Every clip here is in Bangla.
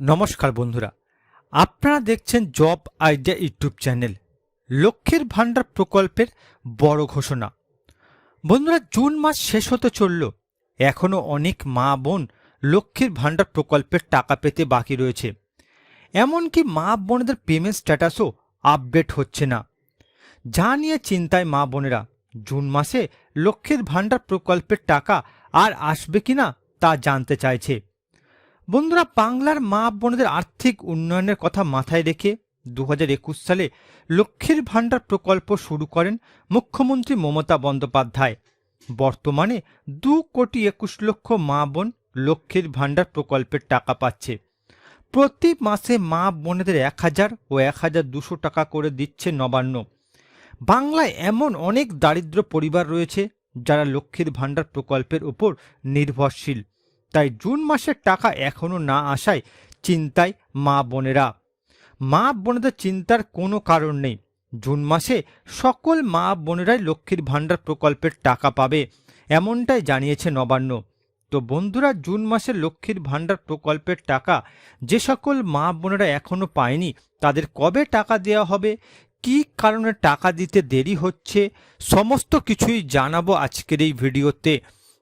নমস্কার বন্ধুরা, আপনারা দেখছেন জব আইডিয়া ইউটিউব চ্যানেল, লক্ষ্মীর ভাণ্ডার প্রকল্পের বড় ঘোষণা। বন্ধুরা, জুন মাস শেষ হতে চলল এখনও অনেক মা বোন লক্ষ্মীর ভাণ্ডার প্রকল্পের টাকা পেতে বাকি রয়েছে। এমনকি মা বোনদের পেমেন্ট স্ট্যাটাসও আপডেট হচ্ছে না। যা নিয়ে চিন্তায় মা বোনেরা, জুন মাসে লক্ষ্মীর ভাণ্ডার প্রকল্পের টাকা আর আসবে কিনা তা জানতে চাইছে। বন্ধুরা, বাংলার মা বোনদের আর্থিক উন্নয়নের কথা মাথায় রেখে দু হাজার একুশ সালে লক্ষ্মীর ভাণ্ডার প্রকল্প শুরু করেন মুখ্যমন্ত্রী মমতা বন্দ্যোপাধ্যায়। বর্তমানে দু কোটি একুশ লক্ষ মা বোন লক্ষ্মীর ভাণ্ডার প্রকল্পের টাকা পাচ্ছে। প্রতি মাসে মা বোনেদের এক হাজার ও এক হাজার দুশো টাকা করে দিচ্ছে নবান্ন। বাংলায় এমন অনেক দারিদ্র পরিবার রয়েছে যারা লক্ষ্মীর ভাণ্ডার প্রকল্পের উপর নির্ভরশীল। তাই জুন মাসের টাকা এখনও না আসায় চিন্তায় মা বোনেরা। মা বোনেদের চিন্তার কোনো কারণ নেই। জুন মাসে সকল মা বোনেরাই লক্ষ্মীর ভাণ্ডার প্রকল্পের টাকা পাবে, এমনটাই জানিয়েছে নবান্ন। তো বন্ধুরা, জুন মাসে লক্ষ্মীর ভাণ্ডার প্রকল্পের টাকা যে সকল মা বোনেরা এখনও পায়নি, তাদের কবে টাকা দেওয়া হবে, কী কারণে টাকা দিতে দেরি হচ্ছে, সমস্ত কিছুই জানাব আজকের এই ভিডিওতে।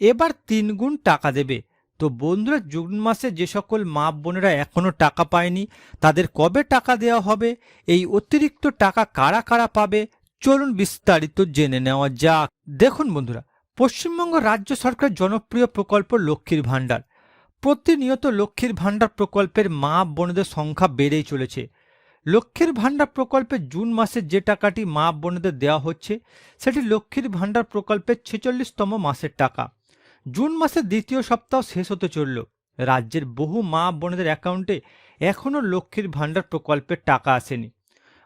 এবার তিন গুণ টাকা দেবে। তো বন্ধুরা, জুন মাসে যে সকল মা বোনেরা এখনও টাকা পায়নি, তাদের কবে টাকা দেওয়া হবে? এই অতিরিক্ত টাকা কারা কারা পাবে? চলুন বিস্তারিত জেনে নেওয়া যাক। দেখুন বন্ধুরা, পশ্চিমবঙ্গ রাজ্য সরকারের জনপ্রিয় প্রকল্প লক্ষ্মীর ভাণ্ডার। প্রতিনিয়ত লক্ষ্মীর ভাণ্ডার প্রকল্পের মা বোনদের সংখ্যা বেড়েই চলেছে। লক্ষ্মীর ভাণ্ডার প্রকল্পে জুন মাসে যে টাকাটি মা বোনেদের দেওয়া হচ্ছে, সেটি লক্ষ্মীর ভাণ্ডার প্রকল্পের ছেচল্লিশতম মাসের টাকা। জুন মাসের দ্বিতীয় সপ্তাহ শেষ হতে চলল। রাজ্যের বহু মা বোনেদের অ্যাকাউন্টে এখনও লক্ষ্মীর ভাণ্ডার প্রকল্পের টাকা আসেনি।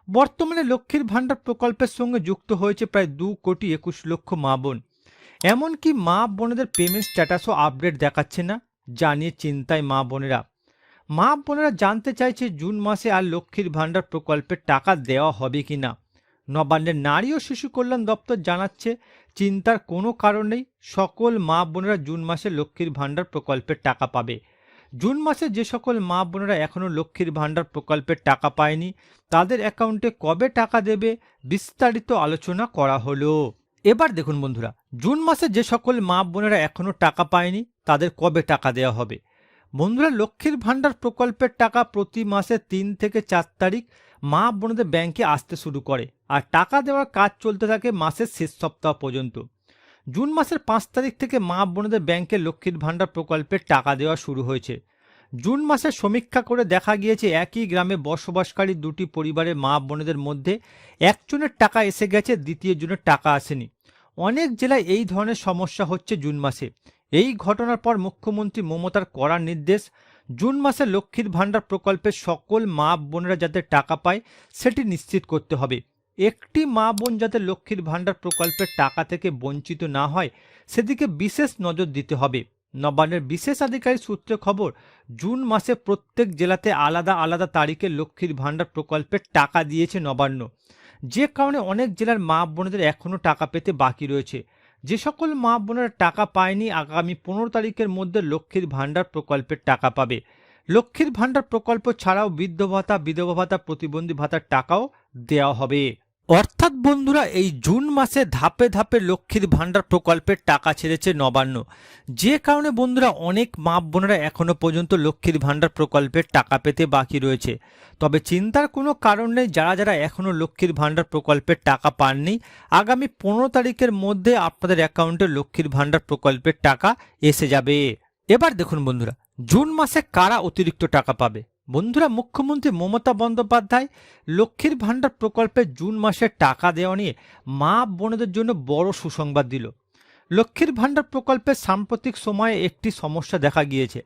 বর্তমানে লক্ষ্মীর ভাণ্ডার প্রকল্পের সঙ্গে যুক্ত হয়েছে প্রায় দু কোটি একুশ লক্ষ মা বোন। এমনকি মা বোনেদের পেমেন্ট স্ট্যাটাসও আপডেট দেখাচ্ছে না, জানিয়ে চিন্তায় মা বোনেরা। মা বোনেরা জানতে চাইছে জুন মাসে আর লক্ষ্মীর ভাণ্ডার প্রকল্পের টাকা দেওয়া হবে কি না নবান্নের নারী ও শিশু কল্যাণ দপ্তর জানাচ্ছে চিন্তার কোনো কারণ নেই, সকল মা বোনেরা জুন মাসে লক্ষ্মীর ভাণ্ডার প্রকল্পের টাকা পাবে। জুন মাসে যে সকল মা বোনেরা এখনও লক্ষ্মীর ভাণ্ডার প্রকল্পের টাকা পায়নি, তাদের অ্যাকাউন্টে কবে টাকা দেবে বিস্তারিত আলোচনা করা হলো। এবার দেখুন বন্ধুরা, জুন মাসে যে সকল মা বোনেরা এখনও টাকা পায়নি, তাদের কবে টাকা দেওয়া হবে? বন্ধুরা, লক্ষ্মীর ভাণ্ডার প্রকল্পের টাকা প্রতি মাসে তিন থেকে চার তারিখ মা বোনদের ব্যাংকে আসতে শুরু করে আর টাকা দেওয়ার কাজ চলতে থাকে মাসের শেষ সপ্তাহ পর্যন্ত। জুন মাসের পাঁচ তারিখ থেকে মা বোনদের ব্যাংকে লক্ষ্মীর ভাণ্ডার প্রকল্পের টাকা দেওয়া শুরু হয়েছে। জুন মাসে সমীক্ষা করে দেখা গিয়েছে একই গ্রামে বসবাসকারী দুটি পরিবারের মা বোনেদের মধ্যে একজনের টাকা এসে গেছে, দ্বিতীয় জনের টাকা আসেনি। অনেক জেলায় এই ধরনের সমস্যা হচ্ছে জুন মাসে। এই ঘটনার পর মুখ্যমন্ত্রী মমতার কড়া নির্দেশ জুন মাসে লক্ষ্মীর ভাণ্ডার প্রকল্পের সকল মা বোনেরা যাতে টাকা পায়, সেটি নিশ্চিত করতে হবে। একটি মা বোন যাতে লক্ষ্মীর ভাণ্ডার প্রকল্পের টাকা থেকে বঞ্চিত না হয়, সেদিকে বিশেষ নজর দিতে হবে। নবান্নের বিশেষ আধিকারিক সূত্রে খবর, জুন মাসে প্রত্যেক জেলাতে আলাদা আলাদা তারিখে লক্ষ্মীর ভাণ্ডার প্রকল্পের টাকা দিয়েছে নবান্ন। যে কারণে অনেক জেলার মা বোনেদের এখনও টাকা পেতে বাকি রয়েছে। যে সকল মা বোনেরা টাকা পায়নি, আগামী পনেরো তারিখের মধ্যে লক্ষ্মীর ভাণ্ডার প্রকল্পের টাকা পাবে। লক্ষ্মীর ভাণ্ডার প্রকল্প ছাড়াও বৃদ্ধ ভাতা, বিধবা ভাতা প্রতিবন্ধী ভাতার টাকাও দেওয়া হবে। অর্থাৎ বন্ধুরা, এই জুন মাসে ধাপে ধাপে লক্ষ্মীর ভাণ্ডার প্রকল্পের টাকা ছেড়েছে নবান্ন। যে কারণে বন্ধুরা, অনেক মা বোনেরা এখনও পর্যন্ত লক্ষ্মীর ভাণ্ডার প্রকল্পের টাকা পেতে বাকি রয়েছে। তবে চিন্তার কোনো কারণ নেই, যারা যারা এখনও লক্ষ্মীর ভাণ্ডার প্রকল্পের টাকা পাননি, আগামী পনেরো তারিখের মধ্যে আপনাদের অ্যাকাউন্টে লক্ষ্মীর ভাণ্ডার প্রকল্পের টাকা এসে যাবে। এবার দেখুন বন্ধুরা, জুন মাসে কারা অতিরিক্ত টাকা পাবে? বন্ধুরা, মুখ্যমন্ত্রী মমতা বন্দ্যোপাধ্যায় লক্ষ্মীর ভাণ্ডার প্রকল্পে জুন মাসে টাকা দেওয়া নিয়ে মা বোনদের জন্য বড় সুসংবাদ দিল। লক্ষ্মীর ভাণ্ডার প্রকল্পের সাম্প্রতিক সময়ে একটি সমস্যা দেখা গিয়েছে।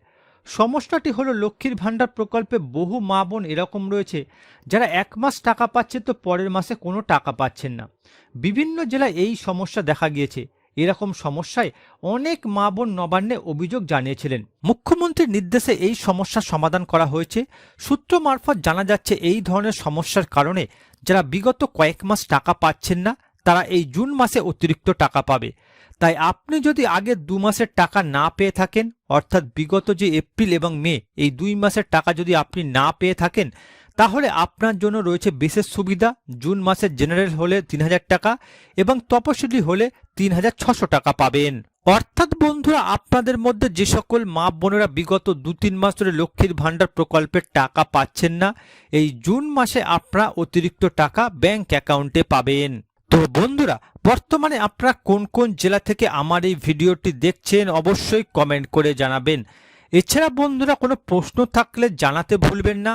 সমস্যাটি হলো, লক্ষ্মীর ভাণ্ডার প্রকল্পে বহু মা বোন এরকম রয়েছে, যারা এক মাস টাকা পাচ্ছে তো পরের মাসে কোনো টাকা পাচ্ছেন না। বিভিন্ন জেলায় এই সমস্যা দেখা গিয়েছে। এরকম সমস্যায় অনেক মা বোন নবান্নে অভিযোগ জানিয়েছিলেন। মুখ্যমন্ত্রীর নির্দেশে এই সমস্যার সমাধান করা হয়েছে। সূত্র মারফত জানা যাচ্ছে এই ধরনের সমস্যার কারণে যারা বিগত কয়েক মাস টাকা পাচ্ছেন না, তারা এই জুন মাসে অতিরিক্ত টাকা পাবে। তাই আপনি যদি আগে দু মাসের টাকা না পেয়ে থাকেন, অর্থাৎ বিগত যে এপ্রিল এবং মে, এই দুই মাসের টাকা যদি আপনি না পেয়ে থাকেন তাহলে আপনার জন্য রয়েছে বিশেষ সুবিধা, জুন মাসের জেনারেল হলে তিন হাজার টাকা এবং তপশিলি হলে তিন হাজার ছশো টাকা পাবেন। অর্থাৎ বন্ধুরা, আপনাদের মধ্যে যে সকল মা বোনেরা বিগত দু তিন মাস ধরে লক্ষ্মীর ভাণ্ডার প্রকল্পের টাকা পাচ্ছেন না, এই জুন মাসে আপনারা অতিরিক্ত টাকা ব্যাংক অ্যাকাউন্টে পাবেন। তো বন্ধুরা, বর্তমানে আপনারা কোন কোন জেলা থেকে আমার এই ভিডিওটি দেখছেন অবশ্যই কমেন্ট করে জানাবেন। এছাড়া বন্ধুরা, কোনো প্রশ্ন থাকলে জানাতে ভুলবেন না।